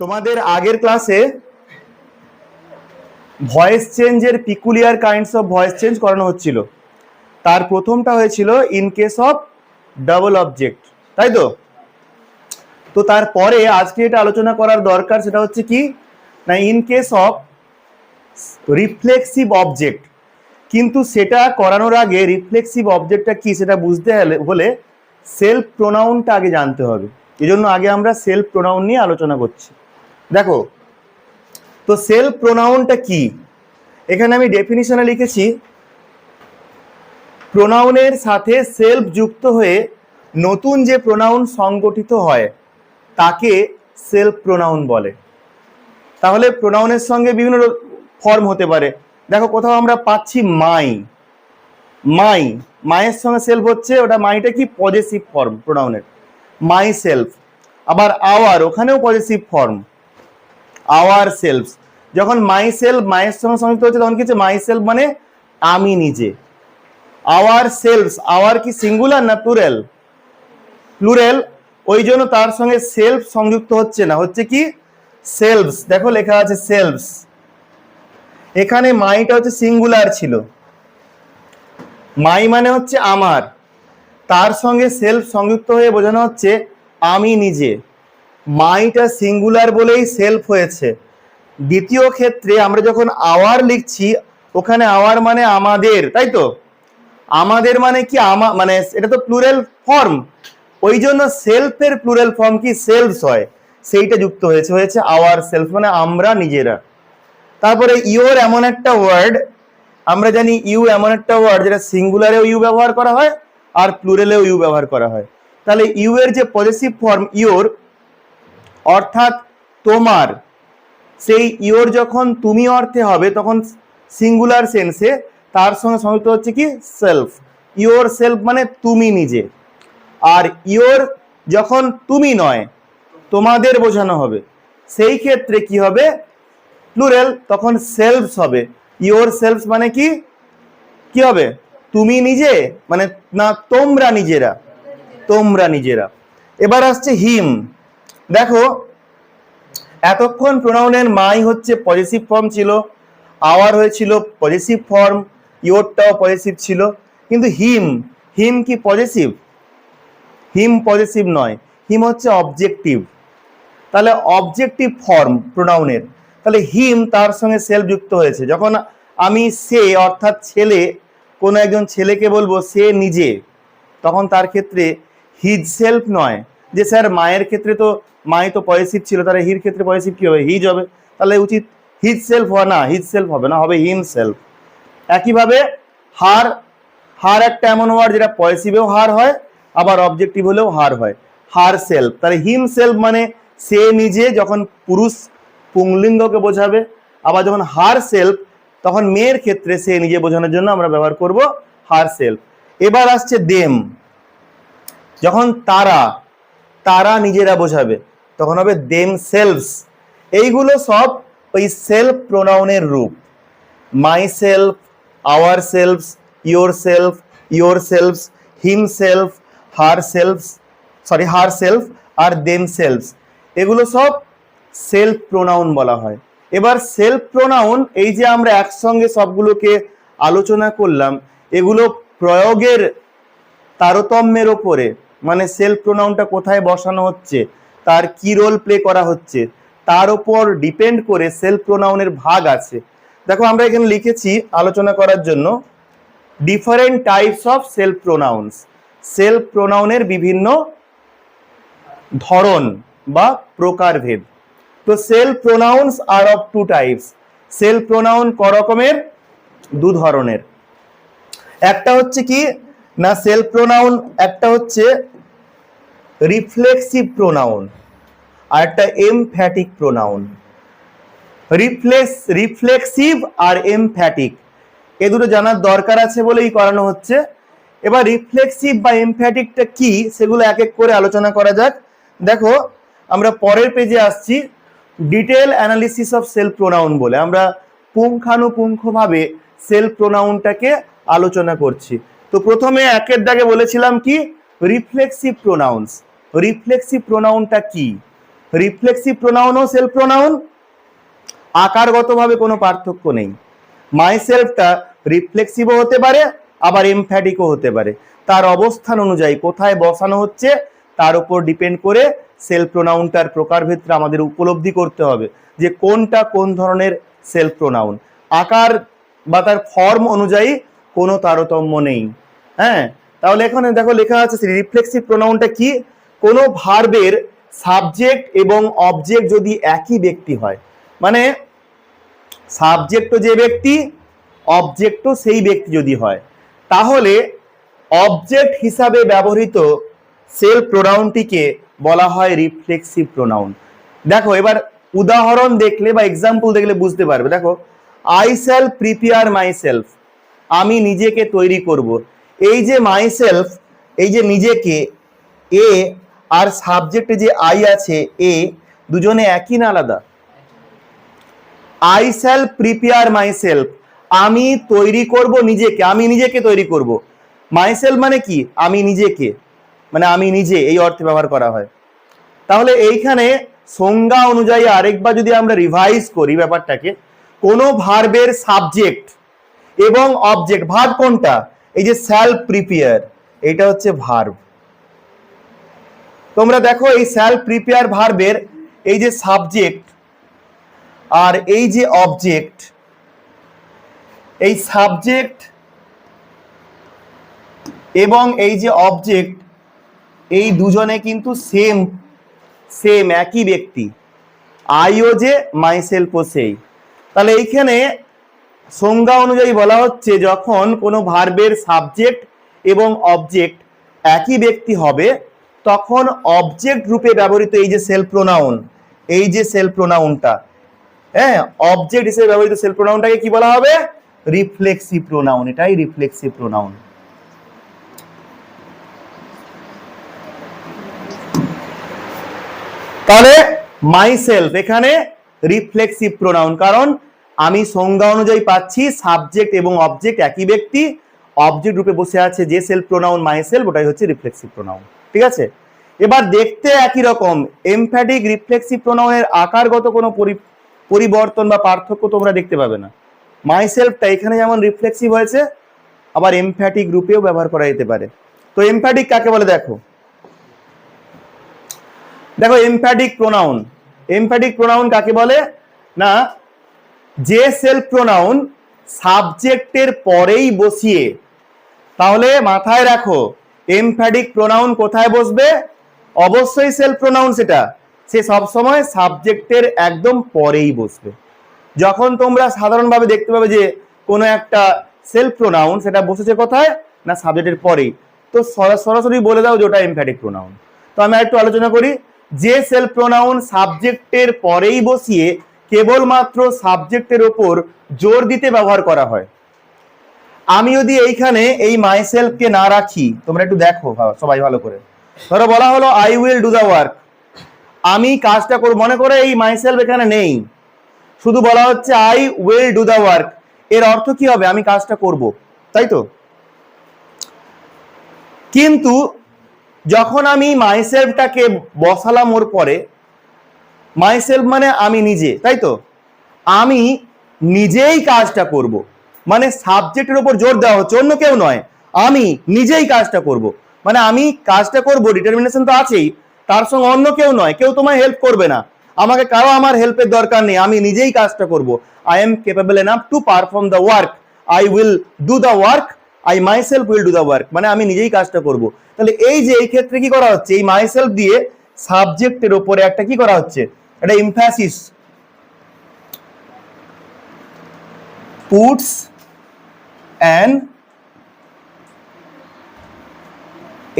তোমাদের আগের ক্লাসে ভয়েস চেঞ্জের peculiar kinds of voice change করানো হচ্ছিল। তার প্রথমটা হয়েছিল in case of double object তাই তো? তো তারপরে আজকে এটা আলোচনা করার দরকার সেটা হচ্ছে কি? না in case of reflexive object কিন্তু সেটা করানোর আগে রিফ্লেক্সিভ অবজেক্টটা কি সেটা বুঝতে হলে- সেলফ প্রোনাউনটা আগে জানতে হবে। এই জন্য আগে আমরা সেলফ প্রোনাউন নিয়ে আলোচনা করছি। দেখো, তো সেলফ প্রোনাউনটা কি? এখানে আমি ডেফিনিশনে লিখেছি, প্রোনাউনের সাথে সেলফ যুক্ত হয়ে নতুন যে প্রোনাউন সংগঠিত হয়, তাকে সেলফ প্রোনাউন বলে। তাহলে প্রোনাউনের সঙ্গে বিভিন্ন ফর্ম হতে পারে। দেখো, কোথাও আমরা পাচ্ছি মাই। মাই, মায়ের সঙ্গে সেলফ হচ্ছে, ওটা মাইটা কি? পজেসিভ ফর্ম প্রোনাউনের মাই সেলফ আবার আওয়ার ওখানেও পজেসিভ ফর্ম আওয়ার সেলফ যখন মাই সেলফ মায়ের সঙ্গে সংযুক্ত হচ্ছে, তখন কি হচ্ছে? মাই সেলফ মানে আমি নিজে। আওয়ার সেলফ আওয়ার কি সিঙ্গুলার না প্লুরাল প্লুরাল ওই জন্য তার সঙ্গে সেলফ সংযুক্ত হচ্ছে না। হচ্ছে কি? সেলফস দেখো লেখা আছে সেলফস এখানে মাইটা হচ্ছে সিঙ্গুলার ছিল। মাই মানে হচ্ছে আমার। তার সঙ্গে সেলফ সংযুক্ত হয়ে বোঝানো হচ্ছে আমি নিজে। মাইটা সিঙ্গুলার বলেই সেলফ হয়েছে। দ্বিতীয় ক্ষেত্রে আমরা যখন আওয়ার লিখছি, ওখানে আওয়ার মানে আমাদের, তাই তো? আমাদের মানে কি আমা মানে এটা তো প্লুরাল ফর্ম। ওই জন্য সেলফের প্লুরাল ফর্ম কি সেলফস হয়। সেইটা যুক্ত হয়েছে হয়েছে আওয়ার সেলফ মানে আমরা নিজেরা। তারপরে ইওর এমন একটা ওয়ার্ড আমরা জানি ইউ এমন একটা ওয়ার্ড যেটা সিঙ্গুলারেও ইউ ব্যবহার করা হয় আর প্লুরেলেও ইউ ব্যবহার করা হয়। তাহলে ইউ এর যে পজিটিভ ফর্ম ইউর অর্থাৎ তোমার, সেই ইওর যখন তুমি অর্থে হবে, তখন সিঙ্গুলার সেন্সে তার সঙ্গে সংযুক্ত হচ্ছে কি? সেলফ ইওর সেলফ মানে তুমি নিজে। আর ইওর যখন তুমি নয়, তোমাদের বোঝানো হবে। সেই ক্ষেত্রে কি হবে? প্লুরাল তখন সেলফস হবে। ইওর সেলফ মানে কি? কি হবে? তুমি নিজে? মানে না, তোমরা নিজেরা? তোমরা নিজেরা। এবার আসছে হিম দেখো, এতক্ষণ প্রোনাউনের মাই হচ্ছে পজিটিভ ফর্ম ছিল আওয়ার হয়েছিল পজিটিভ ফর্ম ইয়োরটাও পজিটিভ ছিল। কিন্তু হিম হিম কি পজিটিভ হিম পজিটিভ নয়। হিম হচ্ছে অবজেক্টিভ তাহলে অবজেক্টিভ ফর্ম প্রোনাউনের তাহলে হিম তার সঙ্গে সেলফ যুক্ত হয়েছে। যখন আমি সে, অর্থাৎ ছেলে, কোনো একজন ছেলেকে বলব, সে নিজে, তখন তার ক্ষেত্রে হিজ সেলফ নয়। যে স্যার মায়ের ক্ষেত্রে তো, মাই তো পজিটিভ ছিল, তাহলে হির ক্ষেত্রে পজিটিভ কি হবে? হিজ হবে। তাহলে উচিত হিজ সেলফ হওয়া না হিজ সেলফ হবে না, হবে হিম সেলফ একইভাবে হার হার একটা এমন ওয়ার্ড যেটা পজিটিভেও হার হয়, আবার অবজেক্টিভ হলেও হার হয়। হার সেলফ তাহলে হিম সেলফ মানে সে নিজে যখন পুরুষ পুংলিঙ্গকে বোঝাবে। আবার যখন হার সেলফ তখন মেয়ের ক্ষেত্রে সে নিজে বোঝানোর জন্য আমরা ব্যবহার করব হার সেলফ এবার আসছে দেম। যখন তারা তারা নিজেরা বোঝাবে, তখন হবে দেম সেলফস এইগুলো সব ওই সেলফ প্রোনাউনের রূপ। My self our selves your self your selves him self her selves sorry her self R them selves এগুলো সব সেলফ প্রোনাউন বলা হয়। এবার সেলফ প্রোনাউন এই যে আমরা একসঙ্গে সবগুলোকে আলোচনা করলাম, এগুলো প্রয়োগের তারতম্যের ওপরে মানে সেলফ প্রোনাউনটা কোথায় বসানো হচ্ছে, তার কি রোল প্লে করা হচ্ছে, তার ওপর ডিপেন্ড করে সেলফ প্রোনাউনের ভাগ আছে। দেখো, আমরা এখানে লিখেছি আলোচনা করার জন্য different types of self pronouns self প্রোনাউনের বিভিন্ন ধরন বা প্রকারভেদ। তো self pronouns R of two types. Self pronoun ক রকমের? দু ধরনের। একটা হচ্ছে কি? না সেলফ প্রোনাউন, একটা হচ্ছে রিফ্লেক্সিভ প্রোনাউন, আর একটা এমফ্যাটিক প্রোনাউন। রিফ্লেক্স, রিফ্লেক্সিভ আর এমফ্যাটিক, এ দুটো জানার দরকার আছে বলেই করানো হচ্ছে। এবার রিফ্লেক্সিভ বা এমফ্যাটিকটা কি, সেগুলো এক এক করে আলোচনা করা যাক। দেখো, আমরা পরের পেজে আসছি। Detail analysis of self pronoun বলে। আমরা পুঙ্খানুপুঙ্খভাবে সেলফ প্রোনাউনটাকে আলোচনা করছি। তো প্রথমে একের দাগে বলেছিলাম কি? রিফ্লেক্সিভ প্রোনাউন্স রিফ্লেক্সিভ প্রোনাউনটা কি? রিফ্লেক্সিভ প্রোনাউনও সেলফ প্রোনাউন আকারগতভাবে কোনো পার্থক্য নেই। মাই সেলফটা রিফ্লেক্সিভও হতে পারে, আবার এমফ্যাটিকও হতে পারে। তার অবস্থান অনুযায়ী কোথায় বসানো হচ্ছে, তার উপর ডিপেন্ড করে সেলফ প্রোনাউনটার প্রকারভেদটা আমাদের উপলব্ধি করতে হবে যে কোনটা কোন ধরনের সেলফ প্রোনাউন আকার বা তার ফর্ম অনুযায়ী কোনো তারতম্য নেই। হ্যাঁ তাহলে এখানে দেখো লেখা আছে রিফ্লেক্সিভ প্রোনাউনটা কি? কোনো ভার্বের সাবজেক্ট এবং অবজেক্ট যদি একই ব্যক্তি হয় মানে সাবজেক্টও যে ব্যক্তি অবজেক্টও সেই ব্যক্তি যদি হয়, তাহলে অবজেক্ট হিসাবে ব্যবহৃত সেলফ প্রোনাউনটিকে বলা হয় রিফ্লেক্সিভ প্রোনাউন। দেখো, এবার উদাহরণ দেখলে বা এক্সাম্পল দেখলে বুঝতে পারবে। দেখো I shall prepare my self আমি নিজেকে তৈরি করব। এই যে মাই সেলফ এই যে নিজেকে, এ আর সাবজেক্টে যে আই আছে, এ দুজনে একই না আলাদা? I shall prepare my self আমি তৈরি করব নিজেকে। আমি নিজেকে তৈরি করব। মাই সেলফ মানে কি? আমি নিজেকে। মানে আমি নিজে এই অর্থে ব্যবহার করা হয়। তাহলে এইখানে সংজ্ঞা অনুযায়ী আরেকবার যদি আমরা রিভাইজ করি ব্যাপারটাকে, কোনো ভার্বের সাবজেক্ট এবং অবজেক্ট ভার্ব কোনটা? এই যে সেলফ প্রিপেয়ার এটা হচ্ছে ভার্ব তোমরা দেখো এই সেলফ প্রিপেয়ার ভার্বের এই যে সাবজেক্ট আর এই যে অবজেক্ট এই সাবজেক্ট এবং এই যে অবজেক্ট এই দুজনে কিন্তু সেম সেম একই ব্যক্তি। আইও যে মাইসেলফও সেই তাহলে এইখানে সংজ্ঞা অনুযায়ী বলা হচ্ছে যখন কোনো ভার্বের সাবজেক্ট এবং অবজেক্ট একই ব্যক্তি হবে, তখন অবজেক্ট রূপে ব্যবহৃত এই যে সেলফ প্রোনাউন এই যে সেলফ প্রোনাউনটা হ্যাঁ অবজেক্ট হিসেবে ব্যবহৃত সেলফ প্রোনাউনটাকে কি বলা হবে? রিফ্লেক্সিভ প্রোনাউন এটাই রিফ্লেক্সিভ প্রোনাউন তাহলে মাই সেলফ এখানে রিফ্লেক্সিভ প্রোনাউন কারণ আমি সংজ্ঞা অনুযায়ী পাচ্ছি সাবজেক্ট এবং অবজেক্ট একই ব্যক্তি অবজেক্ট রূপে বসে আছে যে সেলফ প্রোনাউন মাই সেলফ ওটাই হচ্ছে রিফ্লেক্সিভ প্রোনাউন ঠিক আছে? এবার দেখতে একই রকম এমফ্যাটিক রিফ্লেক্সিভ প্রোনাউনের আকারগত কোনো পরি- পরিবর্তন বা পার্থক্য তোমরা দেখতে পাবে না। মাই সেলফটা এখানে যেমন রিফ্লেক্সিভ হয়েছে, আবার এমফ্যাটিক রূপেও ব্যবহার করা যেতে পারে। তো এমফ্যাটিক কাকে বলে দেখো? দেখো এমফ্যাটিক প্রোনাউন এমফ্যাটিক প্রোনাউন কাকে বলে? না, যে সেলফ প্রোনাউন সাবজেক্টের পরেই বসিয়ে, তাহলে মাথায় রাখো এমফ্যাটিক প্রোনাউন কোথায় বসবে? অবশ্যই সেলফ প্রোনাউন সেটা। সে সবসময় সাবজেক্টের একদম পরেই বসবে। যখন তোমরা সাধারণভাবে দেখতে পাবে যে কোনো একটা সেলফ প্রোনাউন সেটা বসেছে কোথায়? না সাবজেক্টের পরেই। তো সরা- সরাসরি বলে দাও যে ওটা এমফ্যাটিক প্রোনাউন তো আমি একটু আলোচনা করি। যে সেলফ প্রোনাউন সাবজেক্টের পরেই বসিয়ে কেবলমাত্র সাবজেক্টের ওপর জোর দিতে ব্যবহার করা হয়। আমি যদি এইখানে এই মাই মাইসেলফকে না রাখি, তোমরা একটু দেখো সবাই ভালো করে। ধরো বলা হলো I will do the work আমি কাজটা করব, মনে করে এই মাইসেলফ এখানে নেই। শুধু বলা হচ্ছে I will do the work এর অর্থ কি হবে? আমি কাজটা করব। তাই তো? কিন্তু যখন আমি মাইসেলফটাকে বসালাম ওর পরে মাইসেলফ মানে আমি নিজে, তাই তো? আমি নিজেই কাজটা করব। মানে সাবজেক্টের উপর জোর দেওয়া হচ্ছে, অন্য কেউ নয়। আমি নিজেই কাজটা করব। মানে আমি কাজটা করব ডিটারমিনেশন তো আছেই, তার সঙ্গে অন্য কেউ নয়, কেউ তোমায় হেল্প করবে না। আমাকে কারও আমার হেল্পের দরকার নেই, আমি নিজেই কাজটা করব। I am capable enough to perform the work I will do the work I myself will do the work মানে আমি নিজেই কাজটা করব। তাহলে এই যে এই ক্ষেত্রে কি করা হচ্ছে? এই মাইসেলফ দিয়ে সাবজেক্টের উপরে একটা কি করা হচ্ছে? একটা ইমফ্যাসিস puts an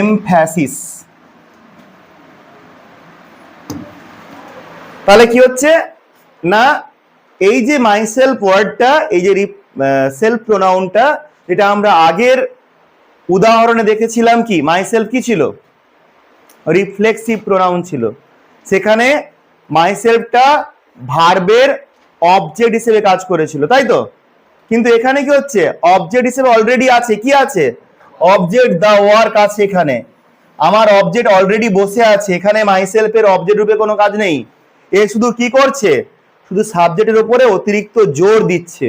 emphasis. তাহলে কি হচ্ছে? না, এই যে মাইসেলফ ওয়ার্ডটা এই যে সেলফ প্রোনাউনটা যেটা আমরা আগের উদাহরণে দেখেছিলাম কি? মাইসেলফ কি ছিল? রিফ্লেক্সিভ প্রোনাউন ছিল। সেখানে মাইসেলফটা ভার্বের অবজেক্ট হিসেবে কাজ করেছিল, তাই তো? কিন্তু এখানে কি হচ্ছে? অবজেক্ট হিসেবে অলরেডি আছে, কি আছে? অবজেক্ট দা ওয়ার্ক আছে এখানে। আমার অবজেক্ট অলরেডি বসে আছে, এখানে মাইসেলফের অবজেক্ট রূপে কোনো কাজ নেই। এ শুধু কি করছে? শুধু সাবজেক্টের উপরে অতিরিক্ত জোর দিচ্ছে।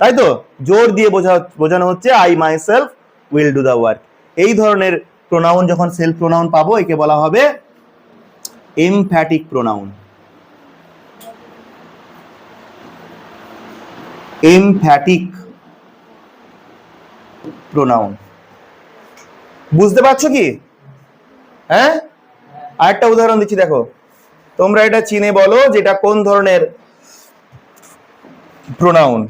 তাই তো? জোর দিয়ে বোঝা বোঝানো হচ্ছে I myself will do the work এই ধরনের প্রোনাউন যখন সেলফ প্রোনাউন পাবো, একে বলা হবে এমফ্যাটিক প্রোনাউন এমফ্যাটিক প্রোনাউন বুঝতে পারছ কি? হ্যাঁ? আরেকটা উদাহরণ দিচ্ছি, দেখো। তোমরা এটা চিনে বলো, যেটা কোন ধরনের প্রোনাউন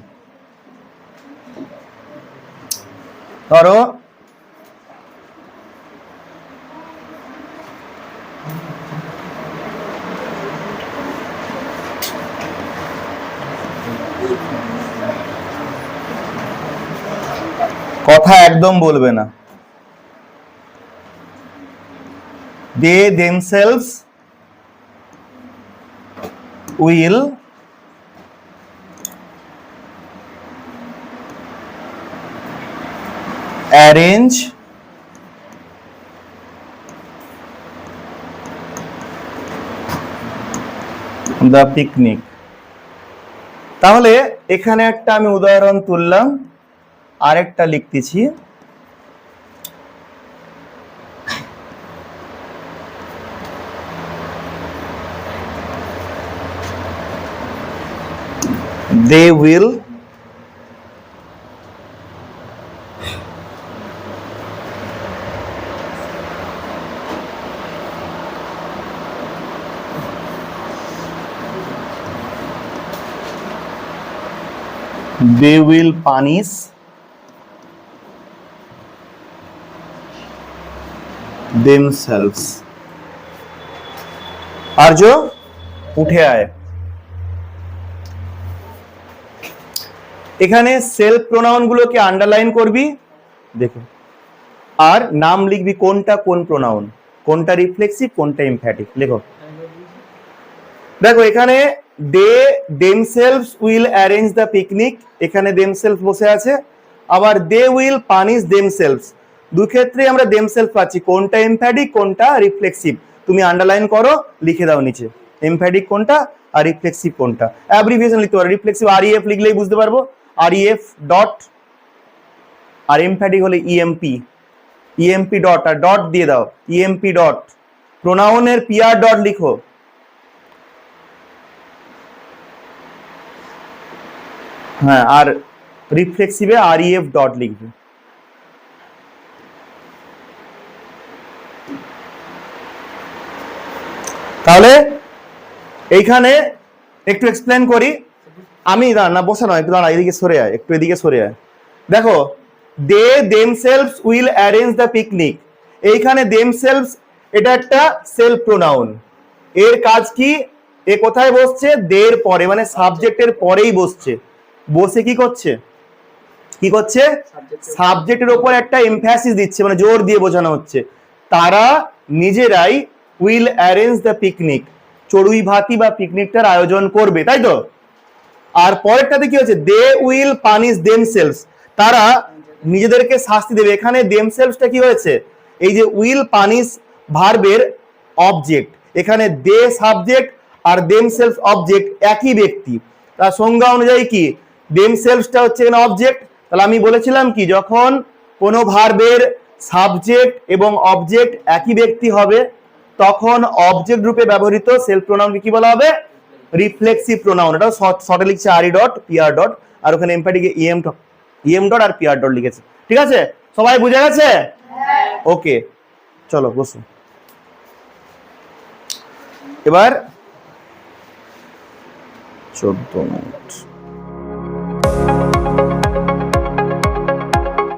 ধরো। কথা একদম বলবে না। They themselves will arrange. The picnic. তাহলে এখানে একটা আমি উদাহরণ তুললাম আরেকটা লিখতেছি। They will they will punish themselves. আর্য উঠে আয়। এখানে সেলফ প্রোনাউন গুলোকে আন্ডারলাইন করবি দেখো আর নাম লিখবি কোনটা, কোন প্রোনাউন কোনটা রিফ্লেক্সিভ কোনটা এমফ্যাটিক লেখো। দেখো, এখানে they themselves will arrange the picnic এখানে দেমসেলফ বসে আছে। আবার দে উইল পানিশ দেমসেলভস দু ক্ষেত্রে আমরা দেমসেলফ পাচ্ছি। কোনটা এমফ্যাটিক কোনটা রিফ্লেক্সিভ তুমি আন্ডারলাইন করো, লিখে দাও নিচে। এমফ্যাটিক কোনটা আর রিফ্লেক্সিভ কোনটা? অ্যাব্রিভিয়েশন লিখতে পারো। রিফ্লেক্সিভ আর ইএফ লিখলেই বুঝতে পারব। আর ইএফ ডট আর এমফ্যাটিক হলে E ইএমপি ইএমপি ডট আর ডট দিয়ে দাও। ইএমপি ডট প্রোনাউনের পিআর ডট লিখো। হ্যাঁ আর রিফ্লেক্সিভে আর ইএফ ডট লিখবে। তাহলে এইখানে একটু এক্সপ্লেন করি। আমি, না বসে নয় একটু দাঁড়া, এদিকে সরে আয়, একটু এদিকে সরে আয়। দেখো they themselves will arrange the picnic এইখানে দেমসেলভস এটা একটা সেলফ প্রোনাউন এর কাজ কি? এ কোথায় বসছে? দের পরে মানে সাবজেক্টের পরেই বসছে। বসে কি করছে? কি করছে? সাবজেক্টের ওপর একটা এমফ্যাসিস দিচ্ছে মানে জোর দিয়ে বোঝানো হচ্ছে। তারা নিজেরাই উইল অ্যারেঞ্জ দ্য পিকনিক চড়ুই ভাতি বা পিকনিকটার আয়োজন করবে তাই তো? আর পরেরটাতে কি হচ্ছে? দে উইল পানিশ দেমসেলস তারা নিজেদেরকে শাস্তি দেবে। এখানে দেমসেলসটা কি হয়েছে? এই যে উইল পানিশ ভার্বের অবজেক্ট এখানে দে সাবজেক্ট আর দেমসেলস অবজেক্ট একই ব্যক্তি। তার সংজ্ঞা অনুযায়ী কি? দেমসেলসটা হচ্ছে এখানে অবজেক্ট তাহলে আমি বলেছিলাম কি যখন কোনো ভার্বের সাবজেক্ট এবং অবজেক্ট একই ব্যক্তি হবে তখন অবজেক্ট রূপে ব্যবহৃত সেলফ প্রোনাউনকে কি বলা হবে? রিফ্লেক্সিভ প্রোনাউন এটা শর্টে লিখছে আরই ডট পিআর ডট আর ওখানে এমপ্যাটিকে ইএম ডট ইএম ডট আর পিআর ডট লিখেছে। ঠিক আছে? সবাই বুঝে গেছে? ওকে চলো বসুন এবার চোদ্দ মিনিট।